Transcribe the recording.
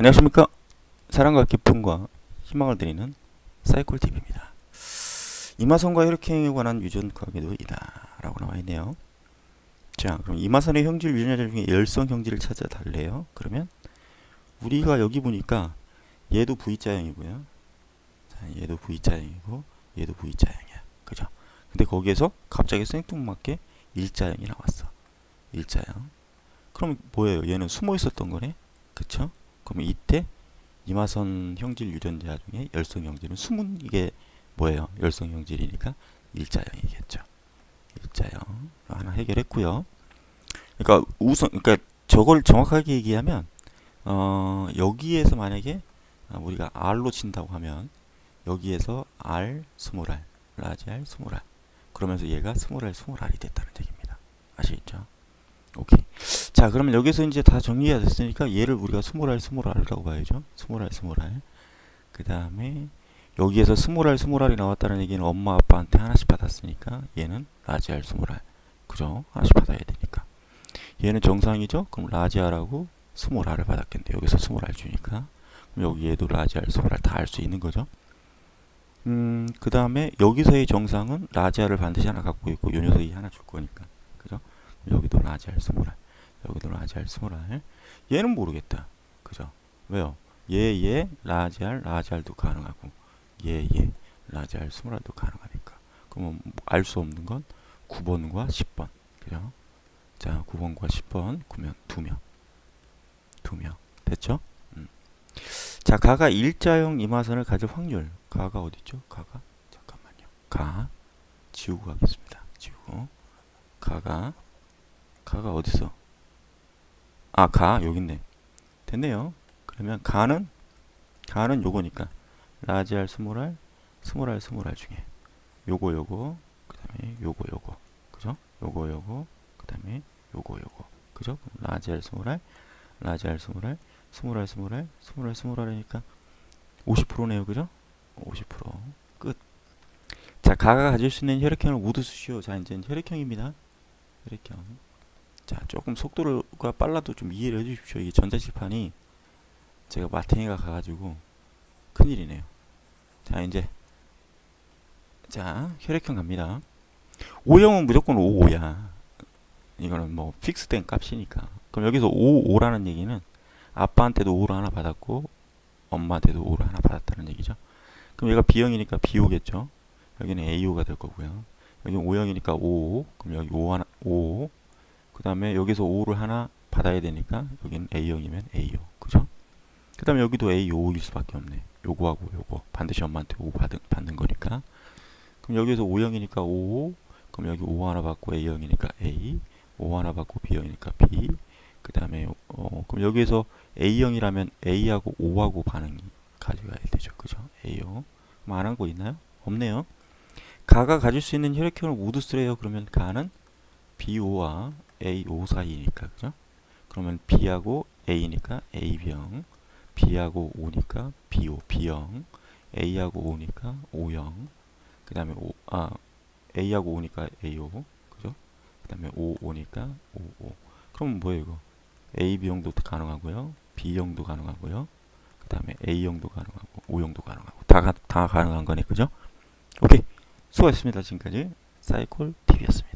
안녕하십니까? 사랑과 기쁨과 희망을 드리는 사이콜TV입니다. 이마선과 혈액형에 관한 유전 과학에도 이다 라고 나와 있네요. 자 그럼 이마선의 형질 유전자 중에 열성 형질을 찾아 달래요? 그러면 우리가 여기 보니까 얘도 V자형이고요. 자, 얘도 V자형이고 얘도 V자형이야. 그죠? 근데 거기에서 갑자기 생뚱맞게 일자형이 나왔어. 일자형. 그럼 뭐예요? 얘는 숨어 있었던 거네? 그쵸 그러면 이때 이마선 형질 유전자 중에 열성 형질은 숨은 이게 뭐예요? 열성 형질이니까 일자형이겠죠. 일자형 하나 해결했고요. 그러니까 우선 그러니까 저걸 정확하게 얘기하면 어 여기에서 만약에 아, 우리가 R로 친다고 하면 여기에서 R 스몰 R 라지 R 스몰 R 그러면서 얘가 스몰 R 스몰 R이 됐다는 얘기입니다. 아시겠죠? 오케이. 자, 그러면 여기서 이제 다 정리가 됐으니까 얘를 우리가 스몰 R, 스몰 R이라고 봐야죠. 스몰 R, 스몰 R. 그 다음에 여기에서 스몰 R, 스몰 R이 나왔다는 얘기는 엄마, 아빠한테 하나씩 받았으니까 얘는 라지 R, 스몰 R. 그죠? 하나씩 받아야 되니까. 얘는 정상이죠? 그럼 라지 R하고 스몰 R을 받았겠는데 여기서 스몰 R 주니까. 그럼 여기 얘도 라지 R, 스몰 R 다알 수 있는 거죠. 음, 그 다음에 여기서의 정상은 라지 R을 반드시 하나 갖고 있고 요 녀석이 하나 줄 거니까. 그죠? 여기도 라지 R, 스몰 R. 여기도 라지 R, 스몰 R. 얘는 모르겠다. 그죠? 왜요? 얘, 얘, 라지 R, 라지 R도 가능하고 얘, 얘, 라지 R, 스몰 R도 가능하니까. 그러면 알 수 없는 건 9번과 10번. 그죠? 자, 9번과 10번 구면 두 명. 두 명. 됐죠? 음. 자, 가가 일자형 이마선을 가질 확률. 가가 어디죠? 가가 잠깐만요. 가 지우고 가겠습니다. 지우고. 가가 가가 어디서? 아, 가 여기 있네. 됐네요. 그러면 가는 가는 요거니까 라지 R 스몰 R 스몰 R 스몰 R 중에 요거 요거 그다음에 요거 요거 그죠? 요거 요거 그다음에 요거 요거 그죠? 그럼 라지 R 스몰 R 라지 R 스몰 R 스몰 R 스몰 R 스몰 R 스몰 R이니까 50%네요. 그죠? 50% 끝. 자, 가가 가질 수 있는 혈액형을 모두 쓰시오. 자, 이제 혈액형입니다. 혈액형. 자, 조금 속도가 빨라도 좀 이해를 해주십시오. 이게 전자칠판이 제가 마탱이가 가가지고 큰일이네요. 자, 이제 자, 혈액형 갑니다. O형은 무조건 55야. 이거는 뭐 픽스된 값이니까. 그럼 여기서 55라는 얘기는 아빠한테도 5를 하나 받았고 엄마한테도 5를 하나 받았다는 얘기죠. 그럼 얘가 B형이니까 B오겠죠. 여기는 A오가 될 거고요. 여기는 O형이니까 5, 그럼 여기 5 하나 5. 그 다음에 여기서 5를 하나 받아야 되니까 여기는 A형이면 AO. 그죠? 그 다음에 여기도 A5일 수밖에 없네. 요거하고 요거. 반드시 엄마한테 5 받은, 받는 거니까. 그럼 여기서 5형이니까 5. 그럼 여기 5 하나 받고 A형이니까 A. 5 하나 받고 B형이니까 B. 그 다음에 어, 그럼 여기에서 A형이라면 A하고 O하고 반응이 가져가야 되죠. 그죠? A형. 그럼 안 한 거 있나요? 없네요. 가가 가질 수 있는 혈액형을 모두 쓰래요. 그러면 가는 BO와 AO 사이니까 그죠? 그러면 B하고 A니까 A병, B하고 O니까 BO, B형, A하고 O니까 O형, 그 다음에 O, 아, A하고 O니까 AO, 그죠? 그 다음에 O, O니까 OO. 그럼 뭐예요 이거? AB형도 가능하고요, B형도 가능하고요, 그 다음에 A형도 가능하고 O형도 가능하고 다, 가- 다 가능한 거네, 그죠? 오케이, 수고하셨습니다. 지금까지 사이콜 TV였습니다.